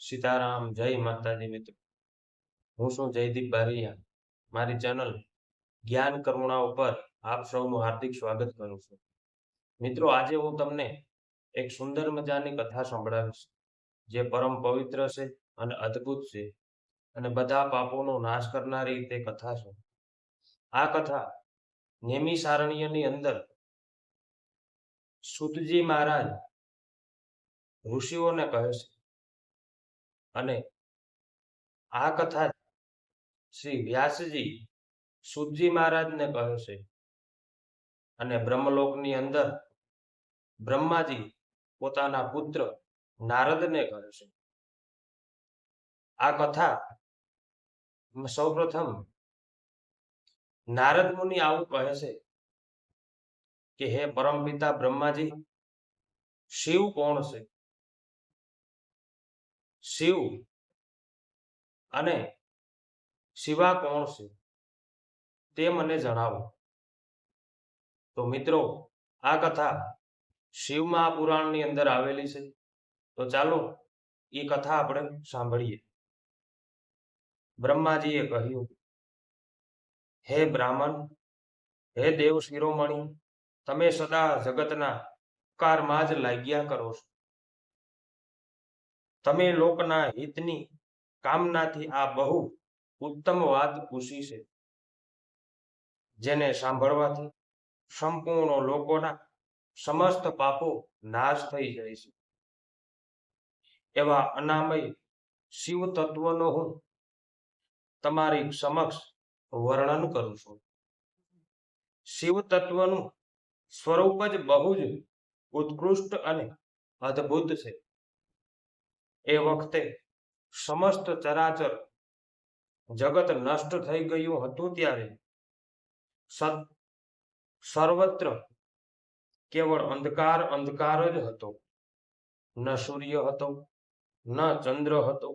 સીતારામ, જય માતાજી મિત્રો. હું છું જયદીપ બારૈયા. મારી ચેનલ જ્ઞાન કરુણા ઉપર આપ સૌનું હાર્દિક સ્વાગત કરું છું. મિત્રો, આજે હું તમને એક સુંદર મજાની કથા સંભળાવીશ, જે પરમ પવિત્ર છે અને અદ્ભુત છે અને બધા પાપોનો નાશ કરનારી તે કથા છે. આ કથા નેમી સારણ્યની અંદર સુતજી મહારાજ ઋષિઓને કહે છે અને આ કથા શ્રી વ્યાસજી સુતજી મહારાજને કહે છે. અને બ્રહ્મલોકની અંદર બ્રહ્માજી પોતાના પુત્ર નારદને કહે છે. આ કથા સૌપ્રથમ નારદ મુનિ આવું કહે છે કે, હે પરમપિતા બ્રહ્માજી, શિવ કોણ છે? શિવ અને શિવા કોણ છે તે મને જણાવો. તો મિત્રો, આ કથા શિવ મહાપુરાણની અંદર આવેલી છે. તો ચાલો એ કથા આપણે સાંભળીએ. બ્રહ્માજીએ કહ્યું, હે બ્રાહ્મણ, હે દેવ શિરોમણી, તમે સદા જગતના ઉપકારમાં જ લાગ્યા કરો છો. તમે લોકના હિતની કામનાથી આ બહુ ઉત્તમ વાત પૂછી છે. જેને સાંભળવાથી સંપૂર્ણ લોકોના સમસ્ત પાપો નાશ થઈ જાય છે. એવા અનામય શિવ તત્વનો હું તમારી સમક્ષ વર્ણન કરું છું. શિવ તત્વનું સ્વરૂપ જ બહુ જ ઉત્કૃષ્ટ અને અદ્ભુત છે. એ વખતે સમસ્ત ચરાચર જગત નષ્ટ થઈ ગયું હતું ત્યારે સર્વત્ર કેવળ અંધકાર અંધકાર જ હતો. ન સૂર્ય હતો, ન ચંદ્ર હતો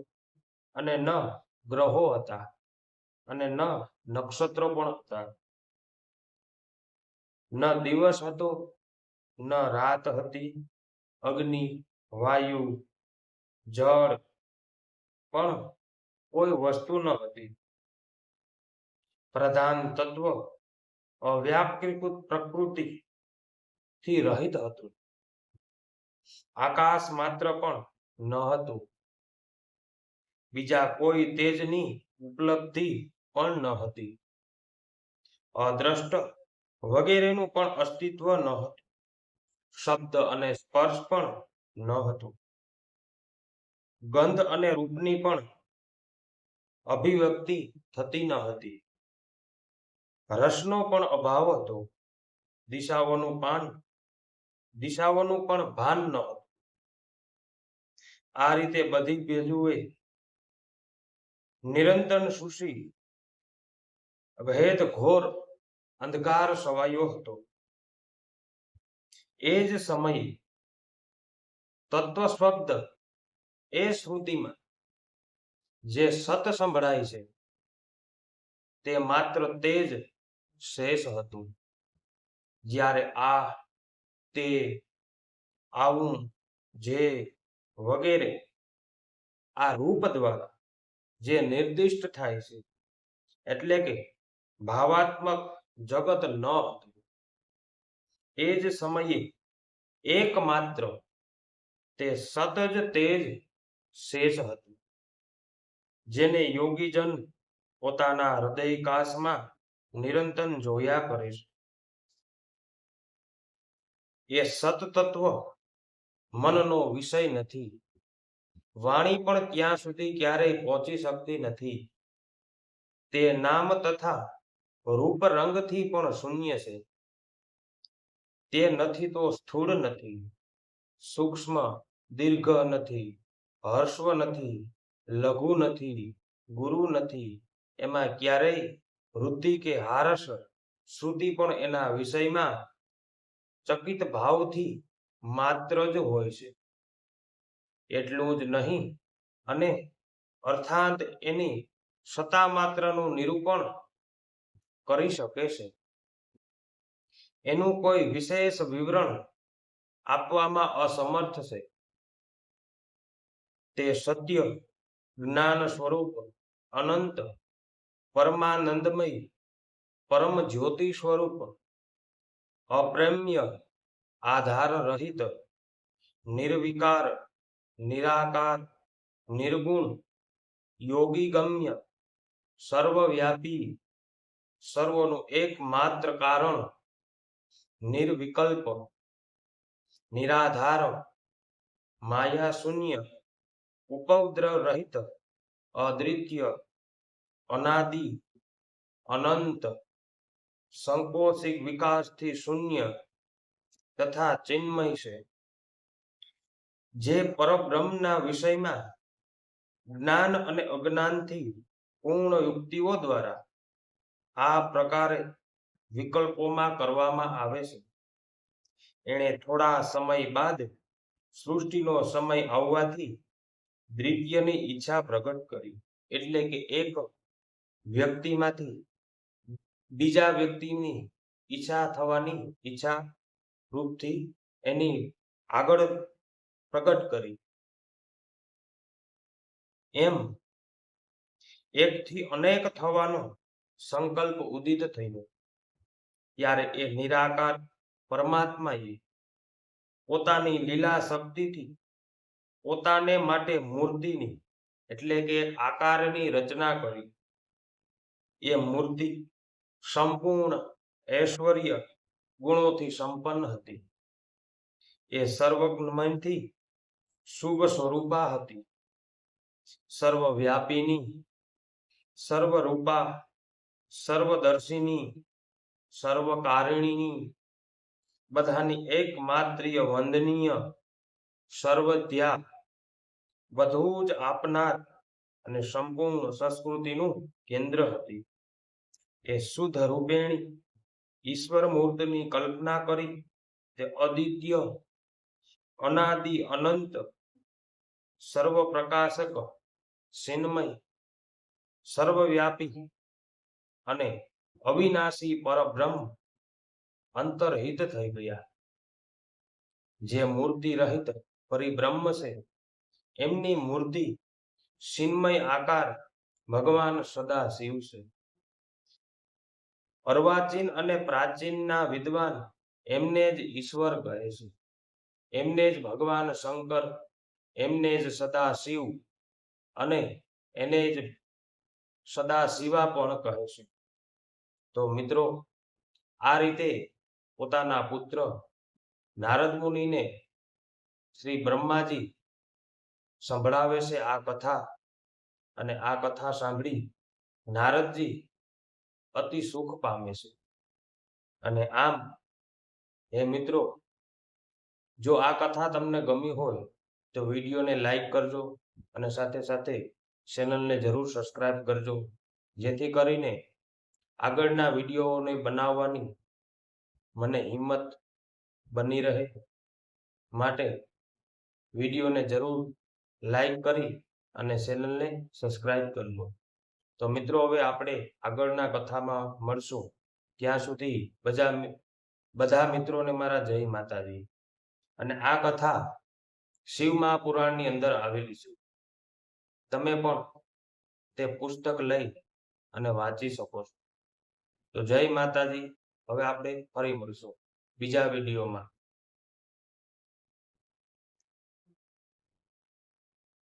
અને ન ગ્રહો હતા અને ન નક્ષત્રો પણ હતા. ન દિવસ હતો, ન રાત હતી, અગ્નિ, વાયુ જળ, પણ કોઈ વસ્તુ ન હતી. પ્રધાન તત્વ અવ્યાકૃત પ્રકૃતિ થી રહિત હતું. આકાશ માત્ર પણ ન હતું. બીજા કોઈ તેજની ઉપલબ્ધિ પણ ન હતી. અદ્રષ્ટ વગેરેનું પણ અસ્તિત્વ ન હતું. શબ્દ અને સ્પર્શ પણ ન હતું. ગંધ અને રૂપની પણ અભિવ્યક્તિ થતી ન હતી. રસનો પણ અભાવ હતો. દિશાઓનું પાન, દિશાઓનું પણ ભાન ન હતું. આ રીતે બધી બાજુએ નિરંતર સુશી ભેદ ઘોર અંધકાર સવાયો હતો. એ જ સમયે તત્વ શબ્દ એ શ્રુતિમાં જે સત સંભળાય છે, તે માત્ર તે જ શેષ હતું. જ્યારે આ તે આવું જે વગેરે આ રૂપ દ્વારા જે નિર્દિષ્ટ થાય છે, એટલે કે ભાવાત્મક જગત ન હતું, એ જ સમયે એકમાત્ર તે સત જ તે જ શેષ હતું. જેને યોગીજન પોતાના હૃદયકાશમાં નિરંતર જોયા કરે છે. એ સત તત્વ મનનો વિષય નથી. વાણી પણ ત્યાં સુધી ક્યારેય પહોંચી શકતી નથી. તે નામ તથા રૂપ રંગથી પણ શૂન્ય છે. તે નથી તો સ્થૂળ નથી. સૂક્ષ્મ, દીર્ઘ નથી. હર્ષવ નથી, લઘુ નથી, ગુરુ નથી. એમાં ક્યારેય વૃદ્ધિ કે હારસ શ્રુતિ પણ એના વિષયમાં ચકિત ભાવથી માત્ર જ હોય છે. એટલું જ નહીં, અને અર્થાત એની સત્તા માત્રનું નિરૂપણ કરી શકે છે. એનું કોઈ વિશેષ વિવરણ આપવામાં અસમર્થ છે. તે સત્ય, જ્ઞાન સ્વરૂપ, અનંત, પરમાનંદમય, પરમ જ્યોતિ સ્વરૂપ, અપ્રેમ્ય આધાર રહિત નિર્વિકાર, નિરાકાર, નિર્ગુણ યોગી ગમ્ય સર્વવ્યાપી, સર્વનું એકમાત્ર કારણ, નિર્વિકલ્પ, નિરાધાર માયા શૂન્ય ઉપદ્રવ રહિત, અદ્વિતીય, અનાદિ, અનંત સંકોચિક વિકાસથી શૂન્ય તથા ચિન્મય છે. જે પરબ્રહ્મના વિષયમાં જ્ઞાન અને અજ્ઞાનથી પૂર્ણ યુક્તિઓ દ્વારા આ પ્રકારે વિકલ્પોમાં કરવામાં આવે છે. એણે થોડા સમય બાદ સૃષ્ટિનો સમય આવવાથી દ્વિતીયની ઈચ્છા પ્રગટ કરી. એટલે કે એક વ્યક્તિમાંથી બીજા વ્યક્તિની ઈચ્છા થવાની ઈચ્છા રૂપથી એની આગળ પ્રગટ કરી. એમ એકથી અનેક થવાનો સંકલ્પ ઉદિત થયો. ત્યારે એ નિરાકાર પરમાત્માએ પોતાની લીલા શક્તિથી પોતાને માટે મૂર્તિની, એટલે કે આકારની રચના કરી. એ મૂર્તિ સંપૂર્ણ ઐશ્વર્ય ગુણોથી સંપન્ન હતી. એ સર્વજ્ઞમયથી શુભ સ્વરૂપા હતી. સર્વવ્યાપીની, સર્વરૂપા, સર્વદર્શિની, સર્વકારિણીની, બધાની એકમાત્રીય વંદનીય સર્વધ્યા બધું જ આપનાર અને સંપૂર્ણ સંસ્કૃતિનું કેન્દ્ર હતી. એ શુદ્ધ રૂપેણી ઈશ્વર મૂર્તિની કલ્પના કરી તે અદિત્ય, અનાદિ, અનંત સર્વ પ્રકાશક સિન્મય, સર્વવ્યાપી અને અવિનાશી પરબ્રહ્મ અંતરહિત થઈ ગયા. જે મૂર્તિ રહિત પરિબ્રહ્મ છે એમની મૂર્તિ સિન્મય આકાર ભગવાન સદા શિવ અર્વાચીન અને પ્રાચીનના વિદ્વાન એમને જ ઈશ્વર કહે છે. એમને જ ભગવાન શંકર, એમને જ સદા શિવ અને એને જ સદા શિવા પણ કહે છે. તો મિત્રો, આ રીતે પોતાના પુત્ર નારદ મુનિને શ્રી બ્રહ્માજી સંભળાવે છે આ કથા અને આ કથા સાંભળી નારદજી અતિ સુખ પામે છે. અને આમ, હે મિત્રો, જો આ કથા તમને ગમી હોય તો વિડીયોને લાઈક કરજો અને સાથે સાથે ચેનલને જરૂર સબસ્ક્રાઇબ કરજો, જેથી કરીને આગળના વિડીયોને બનાવવાની મને હિંમત બની રહે. માટે વિડીયોને જરૂર લાઈક કરી અને ચેનલને સબસ્ક્રાઇબ કરજો તો મિત્રો, હવે આપણે આગળના કથામાં મળશું. ત્યાં સુધી બધા બધા મિત્રોને મારા જય માતાજી. અને આ કથા શિવ મહાપુરાણની અંદર આવેલી છે. તમે પણ તે પુસ્તક લઈ અને વાંચી શકો છો. તો જય માતાજી. હવે આપણે ફરી મળશું બીજા વિડીયોમાં.